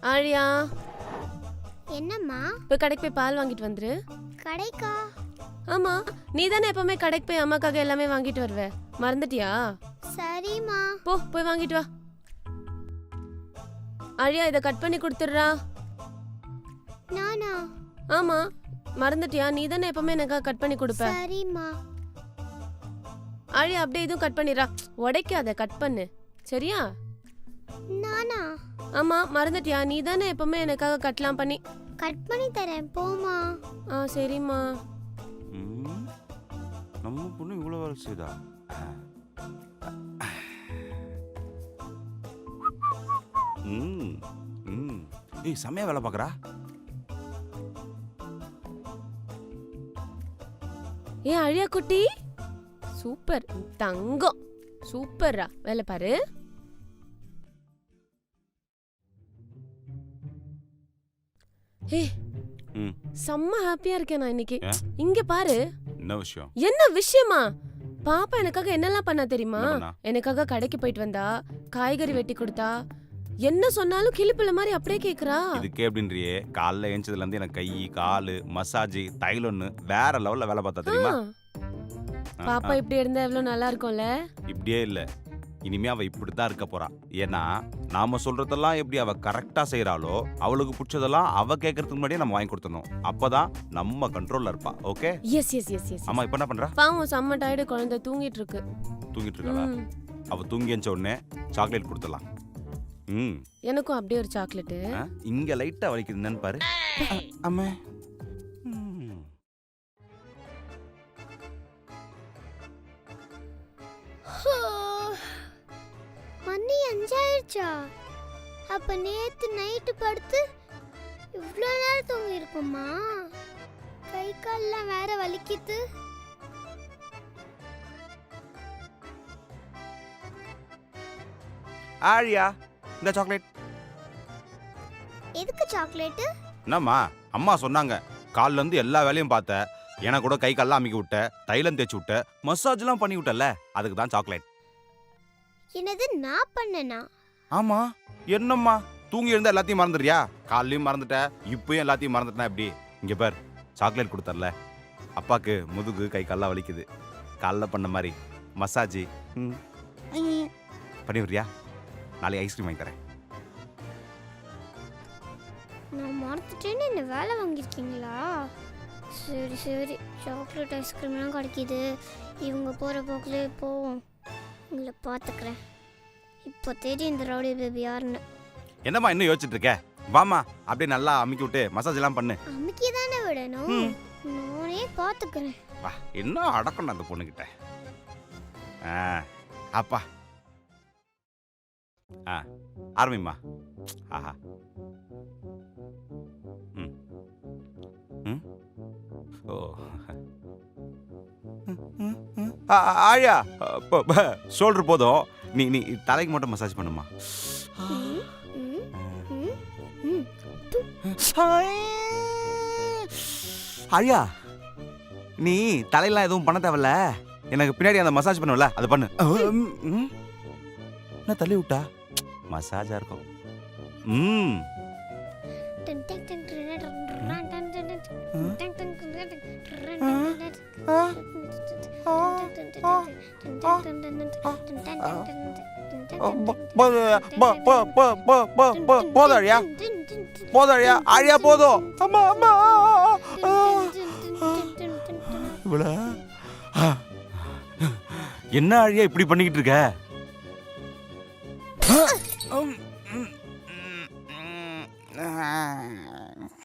ஆழியா என்னம்மா? போய் கடைக்கு போய் பால் வாங்கிட்டு வந்துரு. கடைக்கா? ஆமா நீ தானே எப்பவுமே கடைக்கு போய் அம்மாக்காக எல்லாமே வாங்கிட்டு வருவ. மறந்துட்டியா? சரிம்மா. போ போய் வாங்கிட்டு வா. ஆழியா இதை கட் பண்ணி கொடுத்துட்றா. நானா? ஆமா மறந்துட்டியா? நீ தானே எப்பவுமே எனக்காக கட் பண்ணி கொடுப்ப. சரிம்மா. ஆழியா அப்படியே இதுவும் கட் பண்ணிடுறா. உடைக்காத கட் பண்ணு. சரியா? நானா? ஆமா மறந்துட்டியா? நீ தானே எப்பவுமே எனக்காக கட்லாம் பண்ணி. கட் பண்ணி தரேன் போமா ஆ சரிம்மா. ம், நம்ம பொண்ணு இவ்வளோ வேலை செய்தா ம் ம். ஏய் செம்மையா வேலை பார்க்குறா. ஏ அழியா குட்டி சூப்பர். தங்கம். சூப்பர்ரா. வேலை பாரு. ம். செம்ம ஹாப்பியா இருக்கேன் நான் இன்னைக்கு? இங்க பாரு. என்ன விஷயம்? என்ன விஷயமா? பாப்பா எனக்காக என்னெல்லாம் பண்ணா தெரியுமா? எனக்காக கடைக்கு போயிட்டு வந்தா காய்கறி வெட்டி கொடுத்தா என்ன சொன்னாலும் கிளிப்புல மாதிரி அப்படியே கேக்குறா. இதுக்கே அப்படின்றியே காலைல ஏஞ்சதுலேருந்து எனக்கு கை கால் மசாஜ் தைலொன்னு வேற லெவலில் வேலை பார்த்தா தெரியுமா? பாப்பா இப்படி இருந்தா எவ்வளவு நல்லா இருக்கும்ல? இப்படியே இல்லை. இனிமே அவ இப்படி தான் இருக்க போறா. ஏன்னா நாம சொல்றதெல்லாம் எப்படி அவ கரெக்டா செய்றாளோ அவளுக்கு பிடிச்சதெல்லாம் அவ கேட்கறதுக்கு முன்னாடியே நம்ம வாங்கி கொடுத்துடணும். அப்பதான் நம்ம கண்ட்ரோல்ல இருப்பா. Okay yes yes yes yes அம்மா இப்ப என்ன பண்றா? பாவம் செம்ம டயர்டு குழந்தை தூங்கிட்டு இருக்கு. தூங்கிட்டு இருக்காளா? ம். அவ தூங்கி எஞ்ச உடனே சாக்லேட் கொடுத்துடலாம். ம். எனக்கும் அப்படியே ஒரு சாக்லேட்டு ஆ, இங்க லைட்டா வலிக்குது என்னன்னு பாரு. அம்மா. அஞ்சாயிருச்சா அப்ப நேத்து நைட்டு படுத்து இவ்வளோ நேரம் தூங்கி இருப்போமா கை கால்லாம் வேற வலிக்குது. ஆழியா இந்த சாக்லேட் எதுக்கு சாக்லேட்டு என்னம்மா அம்மா சொன்னாங்க. கால்ல இருந்து எல்லா வேலையும் பார்த்த. எனக்கு கூட கை கால்லாம் அமுக்கி விட்ட தைலம் தேய்ச்சி விட்ட மசாஜ்லாம் பண்ணி விட்டல அதுக்கு தான் சாக்லேட் என்னது நான் பண்ணனா? ஆமா. என்னம்மா? தூங்கி இருந்தா எல்லாத்தையும் மறந்துடுறியா? காலையும் மறந்துட்ட இப்பயும் எல்லாத்தையும் மறந்துட்டா எப்படி? இங்க பார் சாக்லேட் கொடுத்தர்ல. அப்பாக்கு முதுகு கை கால்லாம் வலிக்குது. காலைல பண்ண மாதிரி மசாஜ் பண்ணி விடுறியா நாளைக்கு ஐஸ்கிரீம் வாங்கி தரேன். நான் மறந்துட்டேன்னு என்ன வேலை வாங்கியிருக்கீங்களா? சரி சரி. சாக்லேட் ஐஸ்கிரீம்லாம் கிடைக்கிது. இவங்க போகிற போக்கிலே போவோம். உங்களை பார்த்துக்கிறேன். இப்போ தெரியும் இந்த ரவுடி பேபி யாருன்னு. என்னம்மா இன்னும் யோசிச்சுட்டு இருக்க? வாமா அப்படியே நல்லா அமுக்கி விட்டு மசாஜ் எல்லாம் பண்ணு. அமுக்கி தானே விடணும். ம். நானே பார்த்துக்கிறேன் வா இன்னும் அடக்கணும் அந்த பொண்ணுகிட்ட? ஆ அப்பா. ஆ ஆரம்பிம்மா. ஆஹா. ம். ம். ஓ. ஆ, ஆ, ஆழியா ஷோல்டர் போதும். நீ நீ தலைக்கு மட்டும் மசாஜ் பண்ணுமா ம், நீ தலையெல்லாம் எதுவும் பண்ண தேவையில்ல எனக்கு பின்னாடி அந்த மசாஜ் பண்ணுவல அது பண்ணு ம், என்ன தள்ளி விட்டா மசாஜா இருக்கும் ம் போதும் அழியா போதும் அழியா அழியா போதும் அம்மா அம்மா இவ்வளோ என்ன அழியா இப்படி பண்ணிக்கிட்டு இருக்க Ah.